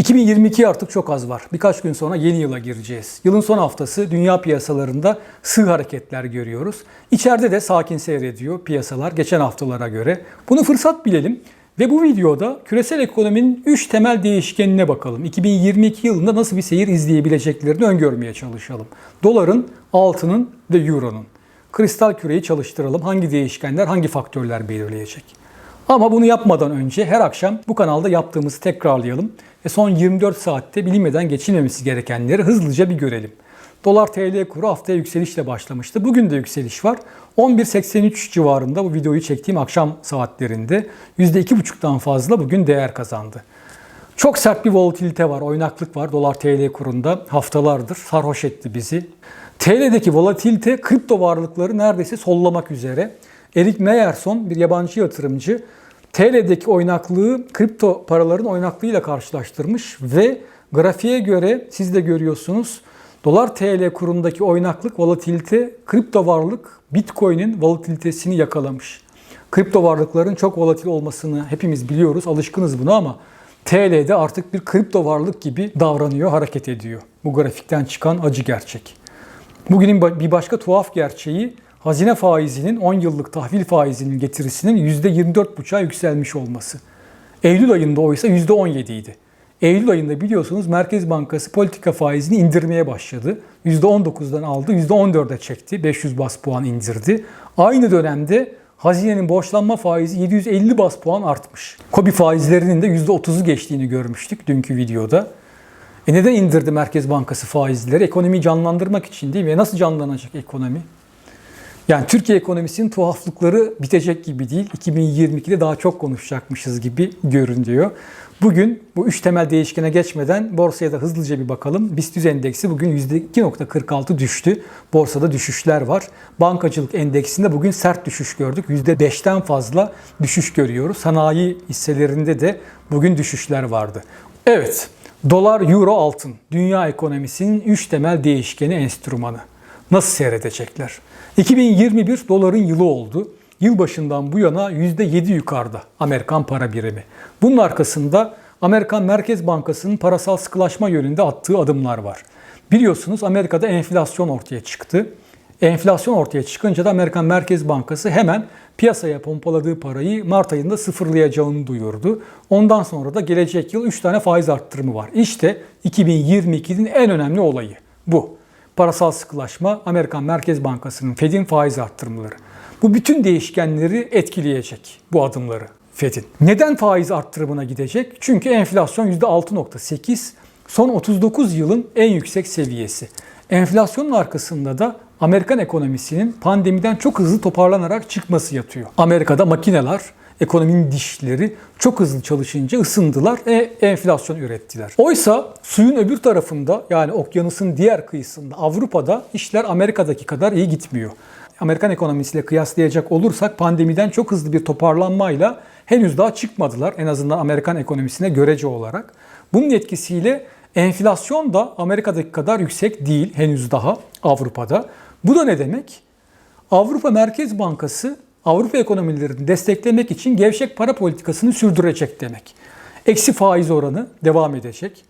2022 artık çok az var. Birkaç gün sonra yeni yıla gireceğiz. Yılın son haftası dünya piyasalarında sığ hareketler görüyoruz. İçeride de sakin seyrediyor piyasalar geçen haftalara göre. Bunu fırsat bilelim ve bu videoda küresel ekonominin 3 temel değişkenine bakalım. 2022 yılında nasıl bir seyir izleyebileceklerini öngörmeye çalışalım. Doların, altının ve euronun. Kristal küreyi çalıştıralım. Hangi değişkenler, hangi faktörler belirleyecek? Ama bunu yapmadan önce her akşam bu kanalda yaptığımızı tekrarlayalım ve son 24 saatte bilinmeden geçilmemesi gerekenleri hızlıca bir görelim. Dolar TL kuru haftaya yükselişle başlamıştı. Bugün de yükseliş var. 11.83 civarında bu videoyu çektiğim akşam saatlerinde %2,5'tan fazla bugün değer kazandı. Çok sert bir volatilite var, oynaklık var dolar TL kurunda haftalardır. Sarhoş etti bizi. TL'deki volatilite kripto varlıkları neredeyse sollamak üzere. Erik Meyerson bir yabancı yatırımcı TL'deki oynaklığı kripto paraların oynaklığıyla karşılaştırmış ve grafiğe göre siz de görüyorsunuz dolar TL kurundaki oynaklık volatilite kripto varlık Bitcoin'in volatilitesini yakalamış. Kripto varlıkların çok volatil olmasını hepimiz biliyoruz, alışkınız buna ama TL'de artık bir kripto varlık gibi davranıyor, hareket ediyor. Bu grafikten çıkan acı gerçek. Bugünün bir başka tuhaf gerçeği hazine faizinin 10 yıllık tahvil faizinin getirisinin %24,5'a yükselmiş olması. Eylül ayında oysa %17 idi. Eylül ayında biliyorsunuz Merkez Bankası politika faizini indirmeye başladı. %19'dan aldı, %14'e çekti. 500 bas puan indirdi. Aynı dönemde hazinenin borçlanma faizi 750 bas puan artmış. Kobi faizlerinin de %30'u geçtiğini görmüştük dünkü videoda. E neden indirdi Merkez Bankası faizleri? Ekonomiyi canlandırmak için değil mi? E nasıl canlanacak ekonomi? Yani Türkiye ekonomisinin tuhaflıkları bitecek gibi değil. 2022'de daha çok konuşacakmışız gibi görünüyor. Bugün bu üç temel değişkene geçmeden borsaya da hızlıca bir bakalım. BIST endeksi bugün %2.46 düştü. Borsada düşüşler var. Bankacılık endeksinde bugün sert düşüş gördük. %5'ten fazla düşüş görüyoruz. Sanayi hisselerinde de bugün düşüşler vardı. Evet, dolar, euro, altın. Dünya ekonomisinin üç temel değişkeni enstrümanı. Nasıl seyredecekler? 2021 doların yılı oldu. Yılbaşından bu yana %7 yukarıda Amerikan para birimi. Bunun arkasında Amerikan Merkez Bankası'nın parasal sıkılaşma yönünde attığı adımlar var. Biliyorsunuz Amerika'da enflasyon ortaya çıktı. Enflasyon ortaya çıkınca da Amerikan Merkez Bankası hemen piyasaya pompaladığı parayı Mart ayında sıfırlayacağını duyurdu. Ondan sonra da gelecek yıl 3 tane faiz arttırımı var. İşte 2022'nin en önemli olayı bu parasal sıkılaşma, Amerikan Merkez Bankası'nın Fed'in faiz arttırımları. Bu bütün değişkenleri etkileyecek bu adımları Fed'in. Neden faiz arttırımına gidecek? Çünkü enflasyon %6.8 son 39 yılın en yüksek seviyesi. Enflasyonun arkasında da Amerikan ekonomisinin pandemiden çok hızlı toparlanarak çıkması yatıyor. Amerika'da makineler, ekonominin dişleri çok hızlı çalışınca ısındılar ve enflasyon ürettiler. Oysa suyun öbür tarafında yani okyanusun diğer kıyısında Avrupa'da işler Amerika'daki kadar iyi gitmiyor. Amerikan ekonomisiyle kıyaslayacak olursak pandemiden çok hızlı bir toparlanmayla henüz daha çıkmadılar en azından Amerikan ekonomisine görece olarak. Bunun etkisiyle enflasyon da Amerika'daki kadar yüksek değil henüz daha Avrupa'da. Bu da ne demek? Avrupa Merkez Bankası Avrupa ekonomilerini desteklemek için gevşek para politikasını sürdürecek demek. Eksi faiz oranı devam edecek.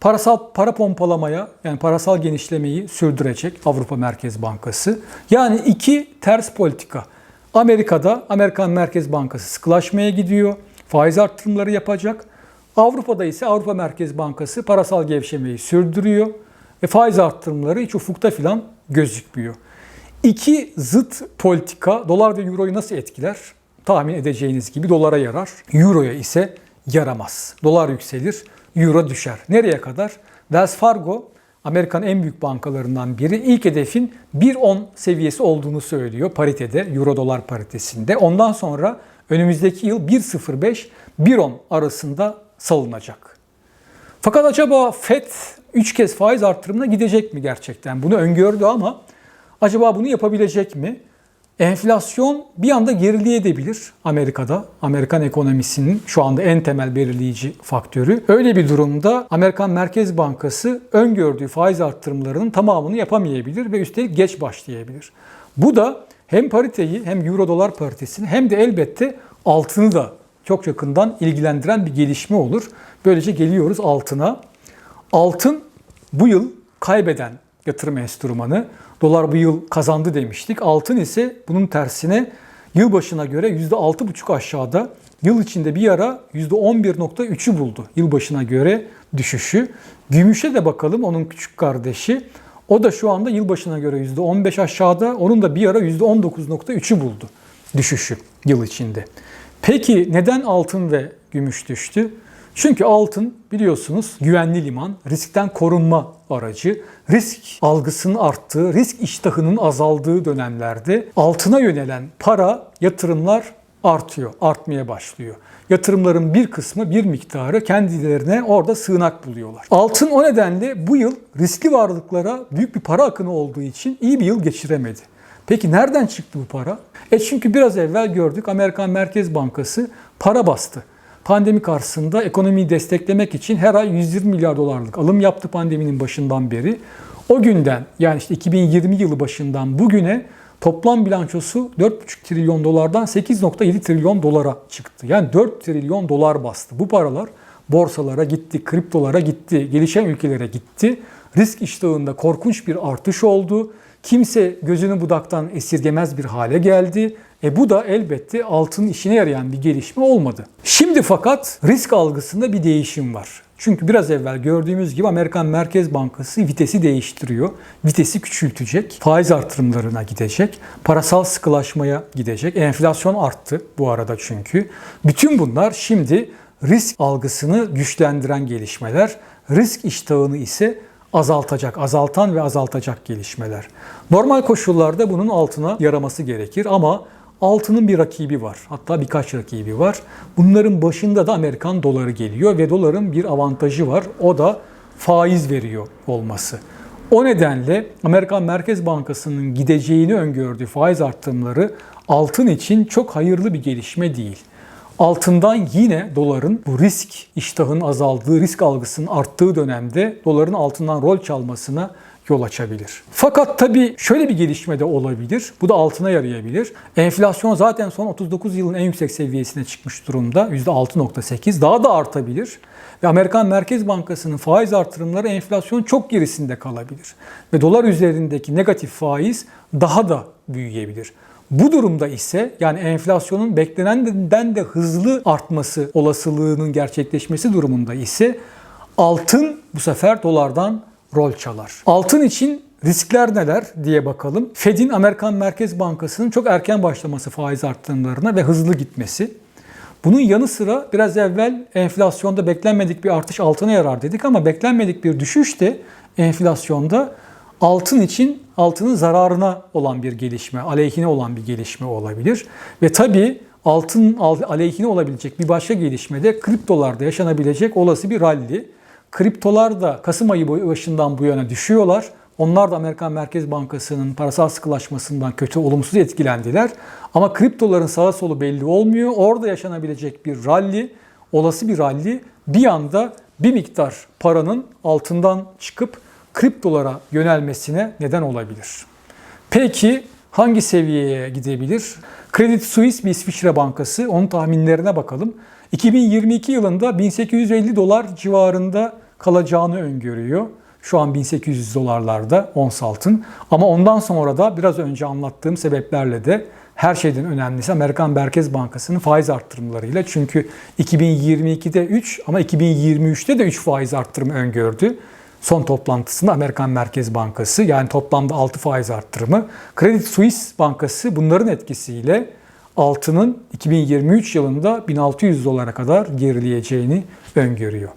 Parasal para pompalamaya yani parasal genişlemeyi sürdürecek Avrupa Merkez Bankası. Yani iki ters politika. Amerika'da Amerikan Merkez Bankası sıkılaşmaya gidiyor. Faiz arttırımları yapacak. Avrupa'da ise Avrupa Merkez Bankası parasal gevşemeyi sürdürüyor. Ve faiz arttırımları hiç ufukta filan gözükmüyor. İki zıt politika dolar ve euroyu nasıl etkiler? Tahmin edeceğiniz gibi dolara yarar. Euroya ise yaramaz. Dolar yükselir, euro düşer. Nereye kadar? Wells Fargo Amerikan en büyük bankalarından biri ilk hedefin 1.10 seviyesi olduğunu söylüyor paritede, euro dolar paritesinde. Ondan sonra önümüzdeki yıl 1.05-1.10 arasında salınacak. Fakat acaba FED 3 kez faiz arttırımına gidecek mi gerçekten? Bunu öngördü ama Acaba bunu yapabilecek mi? Enflasyon bir anda gerileyebilir Amerika'da. Amerikan ekonomisinin şu anda en temel belirleyici faktörü. Öyle bir durumda Amerikan Merkez Bankası öngördüğü faiz arttırımlarının tamamını yapamayabilir ve üstelik geç başlayabilir. Bu da hem pariteyi hem euro dolar paritesini hem de elbette altını da çok yakından ilgilendiren bir gelişme olur. Böylece geliyoruz altına. Altın bu yıl kaybeden yatırım enstrümanı. Dolar bu yıl kazandı demiştik. Altın ise bunun tersine yılbaşına göre %6,5 aşağıda. Yıl içinde bir ara %11,3'ü buldu yılbaşına göre düşüşü. Gümüşe de bakalım onun küçük kardeşi. O da şu anda yılbaşına göre %15 aşağıda. Onun da bir ara %19,3'ü buldu düşüşü yıl içinde. Peki neden altın ve gümüş düştü? Çünkü altın biliyorsunuz güvenli liman, riskten korunma aracı. Risk algısının arttığı, risk iştahının azaldığı dönemlerde altına yönelen para, yatırımlar artıyor, artmaya başlıyor. Yatırımların bir kısmı, bir miktarı kendilerine orada sığınak buluyorlar. Altın o nedenle bu yıl riskli varlıklara büyük bir para akını olduğu için iyi bir yıl geçiremedi. Peki nereden çıktı bu para? E çünkü biraz evvel gördük Amerikan Merkez Bankası para bastı. Pandemi karşısında ekonomiyi desteklemek için her ay 120 milyar dolarlık alım yaptı pandeminin başından beri. O günden yani işte 2020 yılı başından bugüne toplam bilançosu 4,5 trilyon dolardan 8,7 trilyon dolara çıktı. Yani 4 trilyon dolar bastı. Bu paralar borsalara gitti, kriptolara gitti, gelişen ülkelere gitti. Risk iştahında korkunç bir artış oldu. Kimse gözünü budaktan esirgemez bir hale geldi. E bu da elbette altının işine yarayan bir gelişme olmadı. Şimdi fakat risk algısında bir değişim var. Çünkü biraz evvel gördüğümüz gibi Amerikan Merkez Bankası vitesi değiştiriyor. Vitesi küçültecek, faiz artırımlarına gidecek, parasal sıkılaşmaya gidecek. Enflasyon arttı bu arada çünkü. Bütün bunlar şimdi risk algısını güçlendiren gelişmeler. Risk iştahını ise azaltacak, azaltan ve azaltacak gelişmeler. Normal koşullarda bunun altına yaraması gerekir ama altının bir rakibi var. Hatta birkaç rakibi var. Bunların başında da Amerikan doları geliyor ve doların bir avantajı var. O da faiz veriyor olması. O nedenle Amerikan Merkez Bankası'nın gideceğini öngördüğü faiz arttırımları altın için çok hayırlı bir gelişme değil. Altından yine doların bu risk iştahının azaldığı, risk algısının arttığı dönemde doların altından rol çalmasına yol açabilir. Fakat tabii şöyle bir gelişme de olabilir. Bu da altına yarayabilir. Enflasyon zaten son 39 yılın en yüksek seviyesine çıkmış durumda. %6.8 daha da artabilir. Ve Amerikan Merkez Bankası'nın faiz artırımları enflasyon çok gerisinde kalabilir. Ve dolar üzerindeki negatif faiz daha da büyüyebilir. Bu durumda ise yani enflasyonun beklenenden de hızlı artması olasılığının gerçekleşmesi durumunda ise altın bu sefer dolardan rol çalar. Altın için riskler neler diye bakalım. Fed'in Amerikan Merkez Bankası'nın çok erken başlaması faiz arttırımlarına ve hızlı gitmesi. Bunun yanı sıra biraz evvel enflasyonda beklenmedik bir artış altına yarar dedik ama beklenmedik bir düşüş de enflasyonda altın için altının zararına olan bir gelişme, aleyhine olan bir gelişme olabilir. Ve tabii altın aleyhine olabilecek bir başka gelişme de kriptolarda yaşanabilecek olası bir rally. Kriptolar da Kasım ayı başından bu yana düşüyorlar. Onlar da Amerikan Merkez Bankası'nın parasal sıkılaşmasından kötü, olumsuz etkilendiler. Ama kriptoların sağa solu belli olmuyor. Orada yaşanabilecek bir rally, olası bir rally bir anda bir miktar paranın altından çıkıp kriptolara yönelmesine neden olabilir. Peki hangi seviyeye gidebilir? Credit Suisse bir İsviçre bankası. Onun tahminlerine bakalım. 2022 yılında 1850 dolar civarında kalacağını öngörüyor. Şu an 1800 dolarlarda ons altın. Ama ondan sonra da biraz önce anlattığım sebeplerle de her şeyden önemlisi Amerikan Merkez Bankası'nın faiz arttırımlarıyla. Çünkü 2022'de 3 ama 2023'te de 3 faiz arttırımı öngördü. Son toplantısında Amerikan Merkez Bankası yani toplamda 6 faiz arttırımı. Credit Suisse Bankası bunların etkisiyle altının 2023 yılında 1600 dolara kadar gerileyeceğini öngörüyor.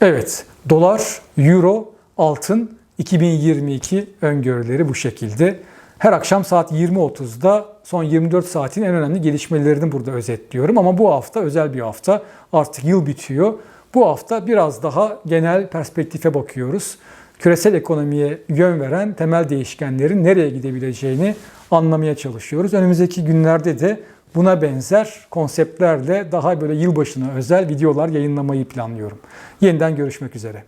Evet, dolar, euro, altın 2022 öngörüleri bu şekilde. Her akşam saat 20.30'da son 24 saatin en önemli gelişmelerini burada özetliyorum. Ama bu hafta özel bir hafta. Artık yıl bitiyor. Bu hafta biraz daha genel perspektife bakıyoruz. Küresel ekonomiye yön veren temel değişkenlerin nereye gidebileceğini anlamaya çalışıyoruz. Önümüzdeki günlerde de buna benzer konseptlerle daha böyle yılbaşına özel videolar yayınlamayı planlıyorum. Yeniden görüşmek üzere.